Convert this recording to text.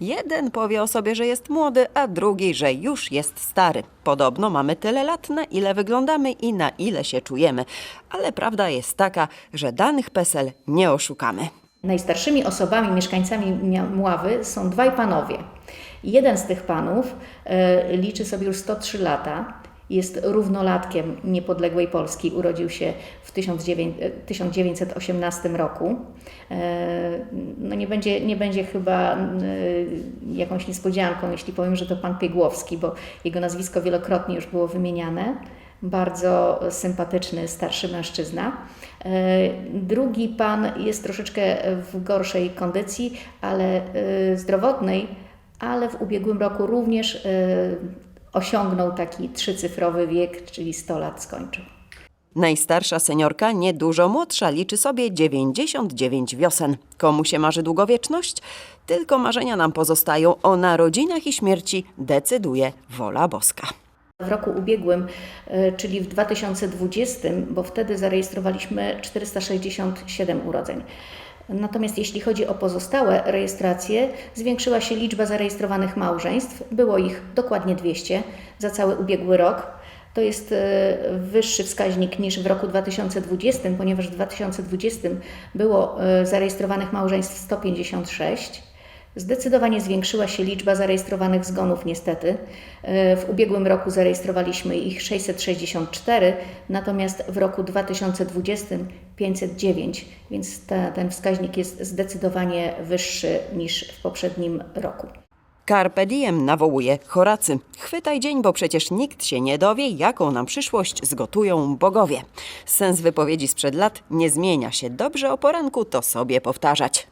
Jeden powie o sobie, że jest młody, a drugi, że już jest stary. Podobno mamy tyle lat, na ile wyglądamy i na ile się czujemy. Ale prawda jest taka, że danych PESEL nie oszukamy. Najstarszymi osobami, mieszkańcami Mławy są dwaj panowie. Jeden z tych panów e, liczy sobie już 103 lata. Jest równolatkiem niepodległej Polski. Urodził się w 1900 e, 1918 roku. E, No nie, będzie, nie będzie chyba e, jakąś niespodzianką, jeśli powiem, że to pan Piegłowski, bo jego nazwisko wielokrotnie już było wymieniane bardzo sympatyczny starszy mężczyzna. E, Drugi pan jest troszeczkę w gorszej kondycji, ale zdrowotnej, ale w ubiegłym roku również osiągnął taki trzycyfrowy wiek, czyli 100 lat skończył. Najstarsza seniorka, niedużo młodsza, liczy sobie 99 wiosen. Komu się marzy długowieczność? Tylko marzenia nam pozostają. O narodzinach i śmierci decyduje wola boska. W roku ubiegłym, e, czyli w 2020, bo wtedy zarejestrowaliśmy 467 urodzeń. Natomiast jeśli chodzi o pozostałe rejestracje, zwiększyła się liczba zarejestrowanych małżeństw. Było ich dokładnie 200 za cały ubiegły rok. To jest e, wyższy wskaźnik niż w roku 2020, ponieważ w 2020 było e, zarejestrowanych małżeństw 156. Zdecydowanie zwiększyła się liczba zarejestrowanych zgonów, niestety. E, W ubiegłym roku zarejestrowaliśmy ich 664, natomiast w roku 2020 509, więc ta, ten wskaźnik jest zdecydowanie wyższy niż w poprzednim roku. Carpe diem nawołuje Horacy. Chwytaj dzień, bo przecież nikt się nie dowie, jaką nam przyszłość zgotują bogowie. Sens wypowiedzi sprzed lat nie zmienia się. Dobrze o poranku to sobie powtarzać.